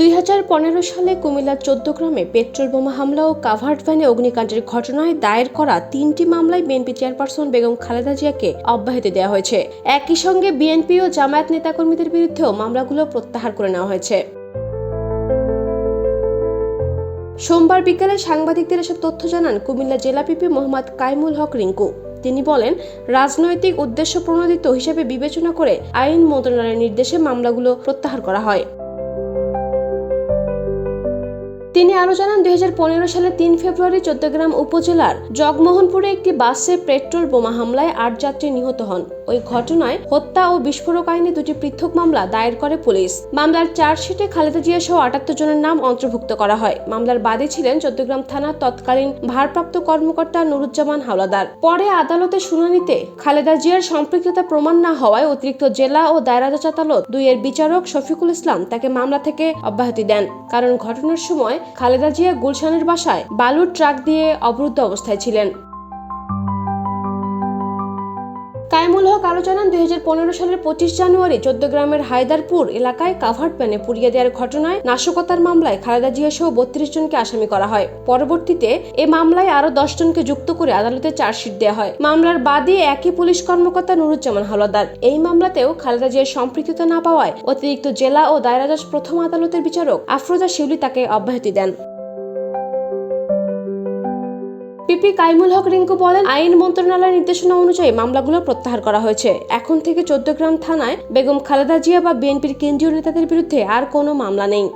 দুই হাজার পনেরো সালে কুমিল্লার চোদ্দ গ্রামে পেট্রোল বোমা হামলা ও কাভার্ড ভ্যানে অগ্নিকাণ্ডের ঘটনায় দায়ের করা তিনটি মামলায় বিএনপি চেয়ারপারসন বেগম খালেদা জিয়াকে অব্যাহতি দেওয়া হয়েছে। একই সঙ্গে বিএনপি ও জামায়াত নেতাকর্মীদের বিরুদ্ধেও মামলাগুলো প্রত্যাহার করে নেওয়া হয়েছে। সোমবার বিকেলে সাংবাদিকদের এসব তথ্য জানান কুমিল্লা জেলা পিপি মোহাম্মদ কাইমুল হক রিঙ্কু। তিনি বলেন, রাজনৈতিক উদ্দেশ্য প্রণোদিত হিসেবে বিবেচনা করে আইন মন্ত্রণালয়ের নির্দেশে মামলাগুলো প্রত্যাহার করা হয়। তিনি আরও জানান, দুই হাজার পনেরো সালে তিন ফেব্রুয়ারি চৌদ্দগ্রাম উপজেলার জগমোহনপুরে একটি বাসে পেট্রোল বোমা হামলায় আট যাত্রী নিহত হন। ওই ঘটনায় হত্যা ও বিস্ফোরক আইনে দুটি পৃথক মামলা দায়ের করে পুলিশ। মামলার চার্জশিটে খালেদা জিয়া সহ আটাত্তর জনের নাম অন্তর্ভুক্ত করা হয়। মামলার বাদী ছিলেন চৌদ্দগ্রাম থানার তৎকালীন ভারপ্রাপ্ত কর্মকর্তা নুরুজ্জামান হাওলাদার। পরে আদালতে শুনানিতে খালেদা জিয়ার সম্পৃক্ততা প্রমাণ না হওয়ায় অতিরিক্ত জেলা ও দায়রাজজ আদালত দুইয়ের বিচারক শফিকুল ইসলাম তাকে মামলা থেকে অব্যাহতি দেন। কারণ ঘটনার সময় খালেদা জিয়া গুলশানের বাসায় বালুর ট্রাক দিয়ে অবরুদ্ধ অবস্থায় ছিলেন। কায়মুল হক আরও জানান দুই সালের পঁচিশ জানুয়ারি চোদ্দ গ্রামের হায়দারপুর এলাকায় কাভার্ড প্যানে পুড়িয়ে দেওয়ার ঘটনায় নাশকতার মামলায় খালেদা জিয়া সহ বত্রিশ জনকে আসামি করা হয়। পরবর্তীতে এ মামলায় আরও দশ জনকে যুক্ত করে আদালতে চার্জশিট দেওয়া হয়। মামলার বাদী একই পুলিশ কর্মকর্তা নুরুজ্জামান হাওলাদার এই মামলাতেও খালেদা জিয়ার সম্পৃক্ততা না পাওয়ায় অতিরিক্ত জেলা ও দায়রাজজ প্রথম আদালতের বিচারক আফরোজা শিউলি তাকে অব্যাহতি দেন। পিপি কাইমুল হক রিঙ্কু বলেন, আইন মন্ত্রণালয়ের নির্দেশনা অনুযায়ী মামলাগুলো প্রত্যাহার করা হয়েছে। এখন থেকে চোদ্দগ্রাম থানায় বেগম খালেদা জিয়া বা বিএনপির কেন্দ্রীয় নেতাদের বিরুদ্ধে আর কোনো মামলা নেই।